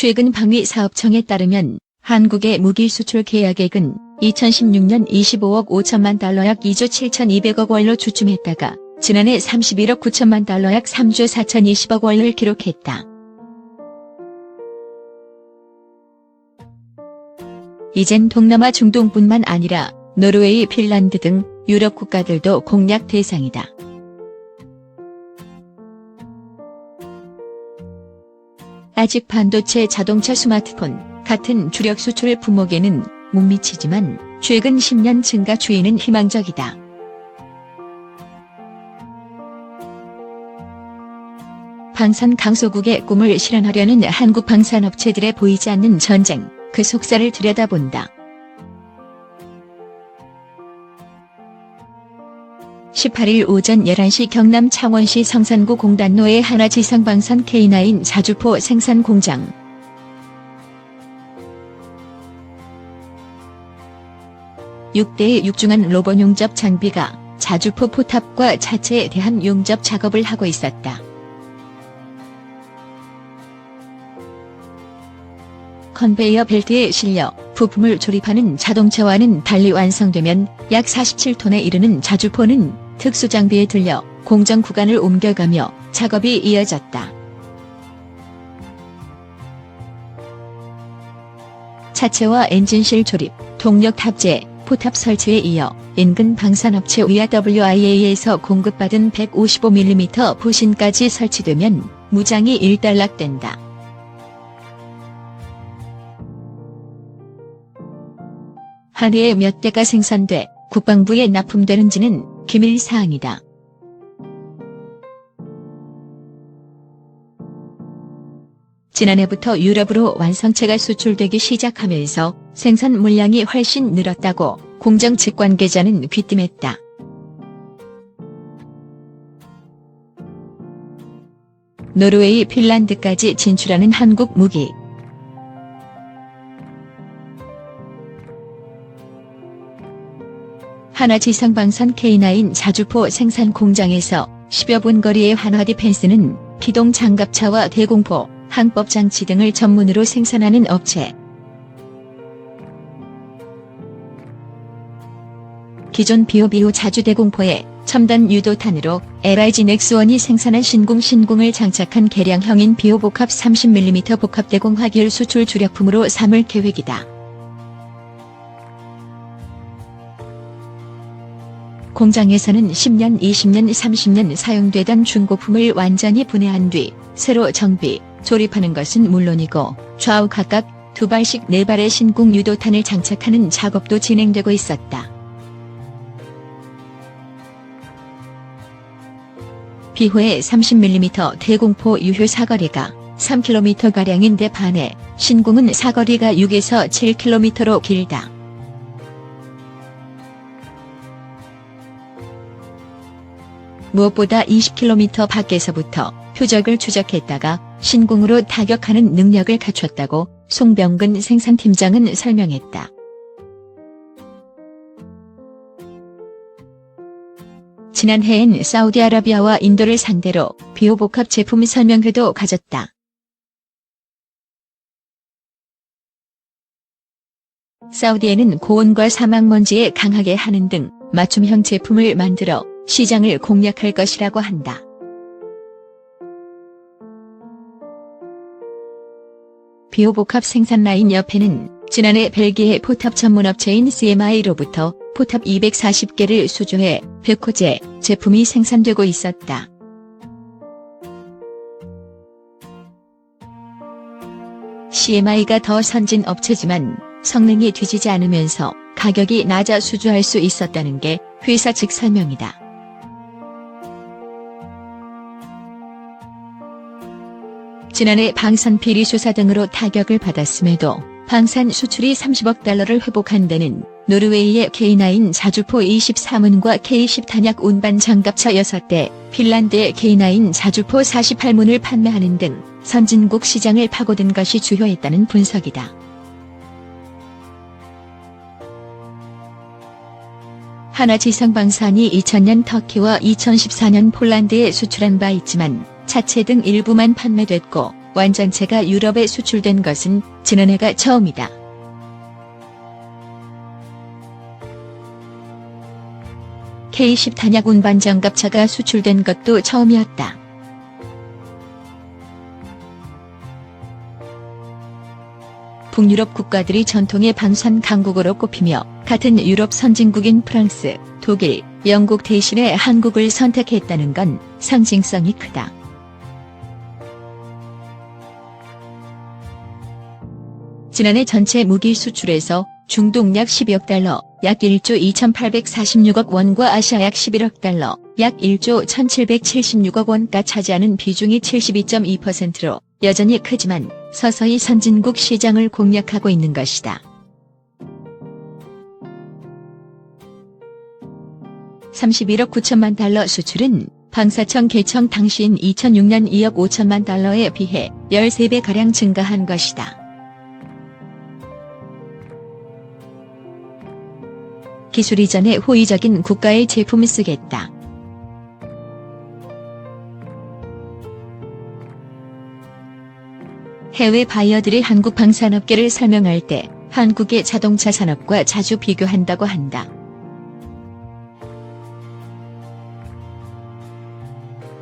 최근 방위사업청에 따르면 한국의 무기 수출 계약액은 2016년 25억 5천만 달러 약 2조 7,200억 원로 주춤했다가 지난해 31억 9천만 달러 약 3조 4,020억 원을 기록했다. 이젠 동남아 중동뿐만 아니라 노르웨이, 핀란드 등 유럽 국가들도 공략 대상이다. 아직 반도체, 자동차, 스마트폰 같은 주력 수출 품목에는 못 미치지만 최근 10년 증가 추이는 희망적이다. 방산 강소국의 꿈을 실현하려는 한국 방산업체들의 보이지 않는 전쟁, 그 속살을 들여다본다. 18일 오전 11시 경남 창원시 성산구 공단로의 하나지성방산 K9 자주포 생산 공장. 육대의 육중한 로봇 용접 장비가 자주포 포탑과 차체에 대한 용접 작업을 하고 있었다. 컨베이어 벨트에 실려 부품을 조립하는 자동차와는 달리 완성되면 약 47톤에 이르는 자주포는 특수 장비에 들려 공정 구간을 옮겨가며 작업이 이어졌다. 차체와 엔진실 조립, 동력 탑재, 포탑 설치에 이어 인근 방산업체 WIA에서 공급받은 155mm 보신까지 설치되면 무장이 일단락된다. 한 해에 몇 대가 생산돼 국방부에 납품되는지는 기밀 사항이다. 지난해부터 유럽으로 완성체가 수출되기 시작하면서 생산 물량이 훨씬 늘었다고 공정 측 관계자는 귀띔했다. 노르웨이, 핀란드까지 진출하는 한국 무기. 하나지성방산 K9 자주포 생산 공장에서 10여 분 거리의 한화 디펜스는 기동 장갑차와 대공포, 항법 장치 등을 전문으로 생산하는 업체. 기존 비오비오 자주 대공포에 첨단 유도탄으로 LIG 넥스원이 생산한 신궁 신궁을 장착한 개량형인 비오복합 30mm 복합대공 화기율 수출 주력품으로 삼을 계획이다. 공장에서는 10년, 20년, 30년 사용되던 중고품을 완전히 분해한 뒤 새로 정비, 조립하는 것은 물론이고 좌우 각각 두 발씩 네 발의 신궁 유도탄을 장착하는 작업도 진행되고 있었다. 비호의 30mm 대공포 유효 사거리가 3km가량인데 반해 신궁은 사거리가 6에서 7km로 길다. 무엇보다 20km 밖에서부터 표적을 추적했다가 신궁으로 타격하는 능력을 갖췄다고 송병근 생산팀장은 설명했다. 지난해엔 사우디아라비아와 인도를 상대로 비오복합 제품 설명회도 가졌다. 사우디에는 고온과 사막먼지에 강하게 하는 등 맞춤형 제품을 만들어 시장을 공략할 것이라고 한다. 비오복합 생산 라인 옆에는 지난해 벨기에 포탑 전문업체인 CMI로부터 포탑 240개를 수주해 베코제 제품이 생산되고 있었다. CMI가 더 선진 업체지만 성능이 뒤지지 않으면서 가격이 낮아 수주할 수 있었다는 게 회사 측 설명이다. 지난해 방산 비리 수사 등으로 타격을 받았음에도 방산 수출이 30억 달러를 회복한 데는 노르웨이의 K9 자주포 23문과 K10 탄약 운반 장갑차 6대, 핀란드의 K9 자주포 48문을 판매하는 등 선진국 시장을 파고든 것이 주요했다는 분석이다. 하나지성방산이 2000년 터키와 2014년 폴란드에 수출한 바 있지만 차체 등 일부만 판매됐고 완전체가 유럽에 수출된 것은 지난해가 처음이다. K10 탄약 운반 장갑차가 수출된 것도 처음이었다. 북유럽 국가들이 전통의 방산 강국으로 꼽히며 같은 유럽 선진국인 프랑스, 독일, 영국 대신에 한국을 선택했다는 건 상징성이 크다. 지난해 전체 무기 수출에서 중동 약 12억 달러, 약 1조 2,846억 원과 아시아 약 11억 달러, 약 1조 1,776억 원가 차지하는 비중이 72.2%로 여전히 크지만 서서히 선진국 시장을 공략하고 있는 것이다. 31억 9천만 달러 수출은 방사청 개청 당시인 2006년 2억 5천만 달러에 비해 13배가량 증가한 것이다. 기술 이전에 호의적인 국가의 제품을 쓰겠다. 해외 바이어들이 한국 방산업계를 설명할 때 한국의 자동차 산업과 자주 비교한다고 한다.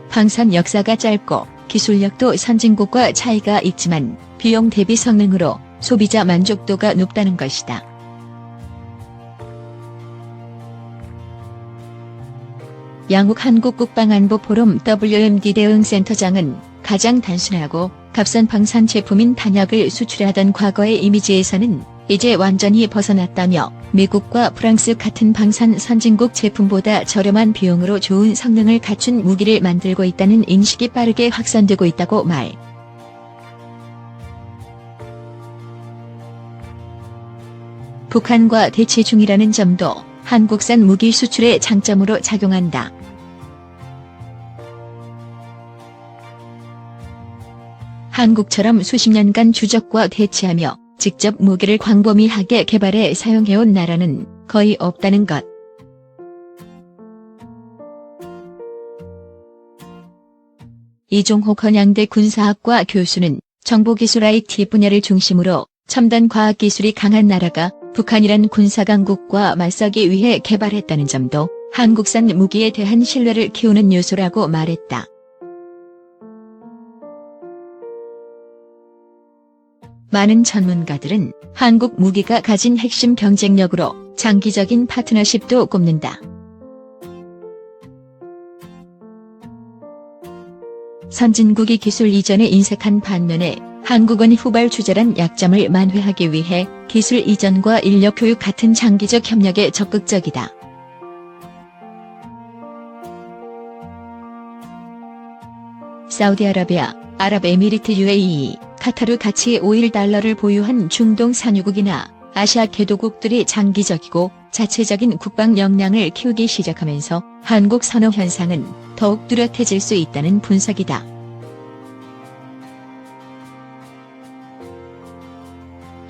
방산 역사가 짧고 기술력도 선진국과 차이가 있지만 비용 대비 성능으로 소비자 만족도가 높다는 것이다. 양욱 한국국방안보 포럼 WMD 대응센터장은 가장 단순하고 값싼 방산 제품인 단약을 수출하던 과거의 이미지에서는 이제 완전히 벗어났다며 미국과 프랑스 같은 방산 선진국 제품보다 저렴한 비용으로 좋은 성능을 갖춘 무기를 만들고 있다는 인식이 빠르게 확산되고 있다고 말. 북한과 대치 중이라는 점도 한국산 무기 수출의 장점으로 작용한다. 한국처럼 수십 년간 주적과 대치하며 직접 무기를 광범위하게 개발해 사용해온 나라는 거의 없다는 것. 이종호 건양대 군사학과 교수는 정보기술 IT 분야를 중심으로 첨단 과학기술이 강한 나라가 북한이란 군사강국과 맞서기 위해 개발했다는 점도 한국산 무기에 대한 신뢰를 키우는 요소라고 말했다. 많은 전문가들은 한국 무기가 가진 핵심 경쟁력으로 장기적인 파트너십도 꼽는다. 선진국이 기술 이전에 인색한 반면에 한국은 후발 주자란 약점을 만회하기 위해 기술 이전과 인력 교육 같은 장기적 협력에 적극적이다. 사우디아라비아, 아랍에미리트 UAE, 카타르 같이 5일 달러를 보유한 중동 산유국이나 아시아 개도국들이 장기적이고 자체적인 국방 역량을 키우기 시작하면서 한국 선호 현상은 더욱 뚜렷해질 수 있다는 분석이다.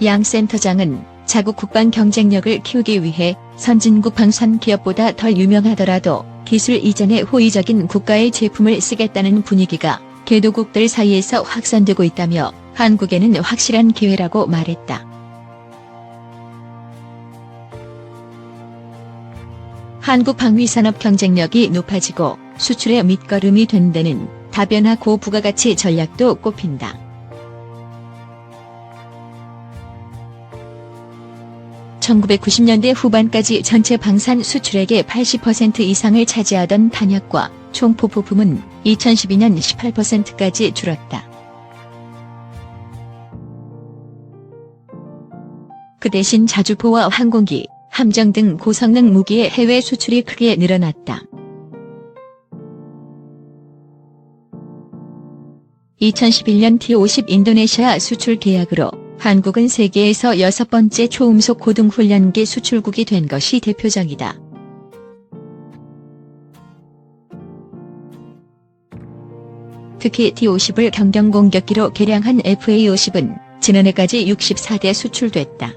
양 센터장은 자국 국방 경쟁력을 키우기 위해 선진국 방산 기업보다 덜 유명하더라도 기술 이전에 호의적인 국가의 제품을 쓰겠다는 분위기가 개도국들 사이에서 확산되고 있다며 한국에는 확실한 기회라고 말했다. 한국 방위산업 경쟁력이 높아지고 수출의 밑거름이 된 데는 다변화 고부가가치 전략도 꼽힌다. 1990년대 후반까지 전체 방산 수출액의 80% 이상을 차지하던 단약과 총포 부품은 2012년 18%까지 줄었다. 그 대신 자주포와 항공기, 함정 등 고성능 무기의 해외 수출이 크게 늘어났다. 2011년 T-50 인도네시아 수출 계약으로 한국은 세계에서 여섯 번째 초음속 고등훈련기 수출국이 된 것이 대표적이다. 특히 T-50을 경경 공격기로 개량한 FA-50은 지난해까지 64대 수출됐다.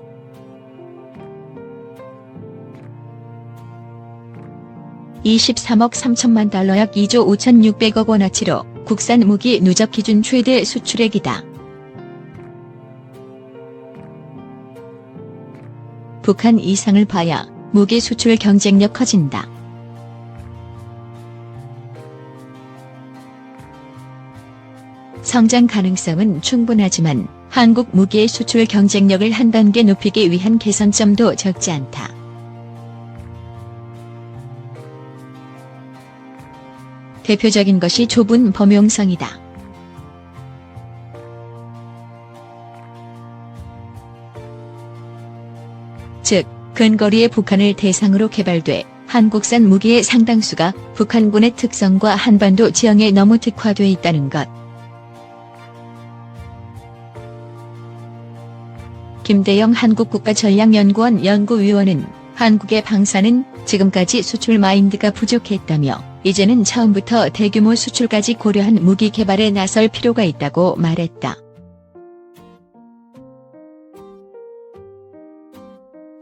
(23억 3천만 달러 약 2조 5,600억 원어치로 국산 무기 누적 기준 최대 수출액이다. 북한 이상을 봐야 무기 수출 경쟁력 커진다. 성장 가능성은 충분하지만 한국 무기의 수출 경쟁력을 한 단계 높이기 위한 개선점도 적지 않다. 대표적인 것이 좁은 범용성이다. 근거리의 북한을 대상으로 개발돼 한국산 무기의 상당수가 북한군의 특성과 한반도 지형에 너무 특화돼 있다는 것. 김대영 한국국가전략연구원 연구위원은 한국의 방사는 지금까지 수출 마인드가 부족했다며 이제는 처음부터 대규모 수출까지 고려한 무기 개발에 나설 필요가 있다고 말했다.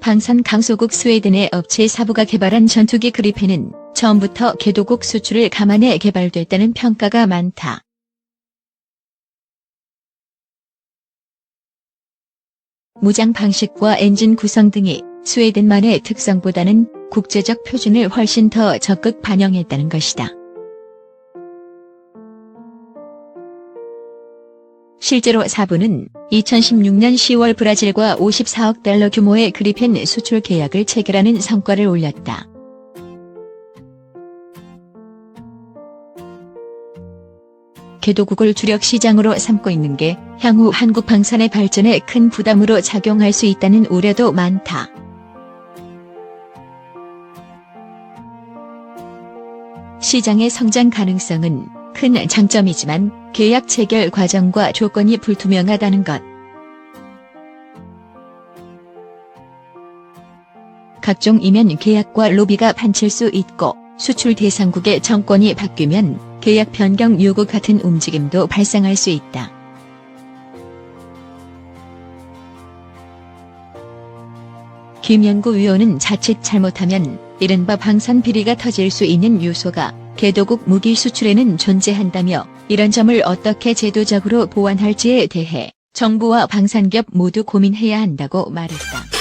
방산 강소국 스웨덴의 업체 사부가 개발한 전투기 그리펜은 처음부터 개도국 수출을 감안해 개발됐다는 평가가 많다. 무장 방식과 엔진 구성 등이 스웨덴만의 특성보다는 국제적 표준을 훨씬 더 적극 반영했다는 것이다. 실제로 사부는 2016년 10월 브라질과 54억 달러 규모의 그리펜 수출 계약을 체결하는 성과를 올렸다. 개도국을 주력 시장으로 삼고 있는 게 향후 한국 방산의 발전에 큰 부담으로 작용할 수 있다는 우려도 많다. 시장의 성장 가능성은 큰 장점이지만 계약 체결 과정과 조건이 불투명하다는 것. 각종 이면 계약과 로비가 판칠 수 있고 수출 대상국의 정권이 바뀌면 계약 변경 요구 같은 움직임도 발생할 수 있다. 김 연구위원은 자칫 잘못하면 이른바 방산 비리가 터질 수 있는 요소가 개도국 무기 수출에는 존재한다며 이런 점을 어떻게 제도적으로 보완할지에 대해 정부와 방산기업 모두 고민해야 한다고 말했다.